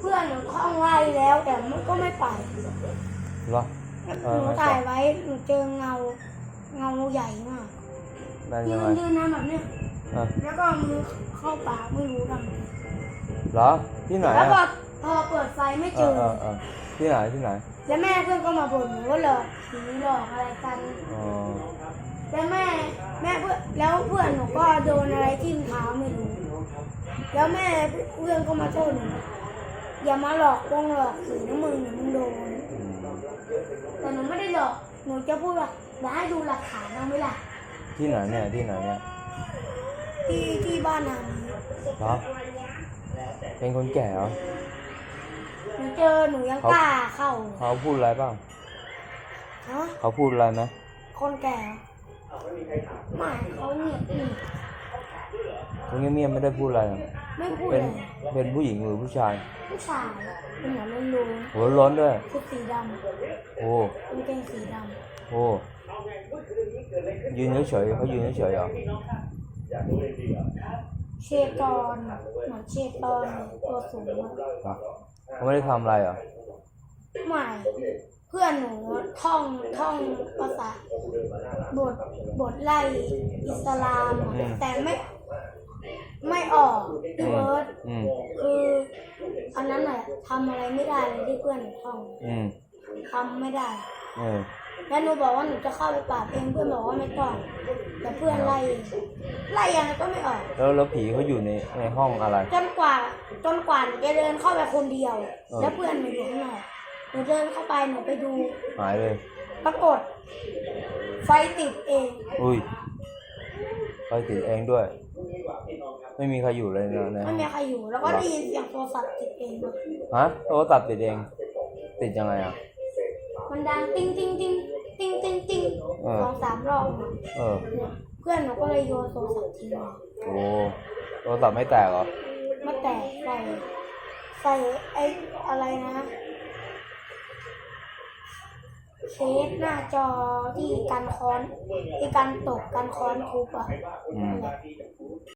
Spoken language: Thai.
เพื่อนหนูท่องไล่แล้วแต่มันก็ไม่ไปเหรอเออหนูถ่ายไว้หนูเจอเงาเงาใหญ่มากได้ยืยังนไงยืนนะแบบเนี้ยเออแล้วก็เอามือเข้าปากไม่รู้ทำไมเหรอที่ไหนแล้วพออะพอเปิดไฟไม่เอเจออเออเออที่ไหนที่ไหนแล้วแม่เพื่อนก็มาบ่นหนูว่าหลอกผีหลอกอะไรกัน อ๋อแล้วแม่แม่เพื่อนแล้วเพื่อนหนูก็โดนอะไรทิ่มเท้าไม่รู้ แล้วแม่เพื่อนก็มาโทษหนู อย่ามาหลอกวงหลอกผีนะมึงเดี๋ยวมึงโดนอืมแต่หนูไม่ได้หลอกหนูจะพูดว่าเดี๋ยวให้ดูหลักฐานเอาไหมล่ะที่ไหนเนี่ยที่ไหนเนี่ยที่ที่บ้านนาเหรอเป็นคนแก่เหรอหนูเจอหนูยังกล้าเข้าเลยเขาพูดอะไรบ้างฮะเขาพูดอะไรไหมคนแก่เหรอไม่เขาเงียบหนีเขาเงียบๆไม่ได้พูดอะไรหรอ ไม่พูดเป็นเลยเป็นผู้หญิงหรือผู้ชาย ผู้ชายเป็นหัวโล้นหัวร้อนด้วย ๆชุดสีดโอ้ำกางเกงสีดโอ้ยืนเฉยๆเขายืนเฉยๆเหรอำเชตอนเหมือนเชตอนตัวสูงอะเหรอเขาไม่ได้ทำอะไรเหรอไม่เพื่อนหนูท่องท่องภาษาบทบทไล่อิสลามอะอืมแต่ไม่ไม่ ออกพี่เบิร์ดอืมคืออันนั้นแหละทำอะไรไม่ได้เลยที่เพื่อนหนูท่องอืมทำไม่ได้ เออแล้วหนูบอกว่าหนูจะเข้าไปปราบเองเพื่อนบอกว่าไม่ต้องแต่เพื่อนไล่ไล่ยังไงก็ไม่ออก แล้วแล้วผีเขาอยู่ในในห้องอะไร จนกว่าจนกว่าหนูจะเดินเข้าไปคนเดียวเออ แล้วเพื่อนหนูอยู่ข้างนอกหนูเดินเข้าไปหนูไปดู หายเลยปรากฏ ไฟติดเอง อุ้ยไปติดเองด้วย ไม่มีใครอยู่เลยนะในไม่ห้องมีใครอยู่ แล้วก็ได้ยินเสียงโทรศัพท์ติดเองฮะโทรศัพท์ติดเอง ติดยังไงอะ มันดังติ้งติ้งติ้งติ้งติ้งติ้งเออสองสามรอบอะเออ เพื่อนหนูก็เลยโยนโทรศัพท์ทิ้งโอ้โทรศัพท์ไม่แตกเหรอ ไม่แตกใส่ใส่ไอ้อะไรนะเชฟหน้าจอที่กันค้อนที่กันตกกันค้อนทุบอะอืม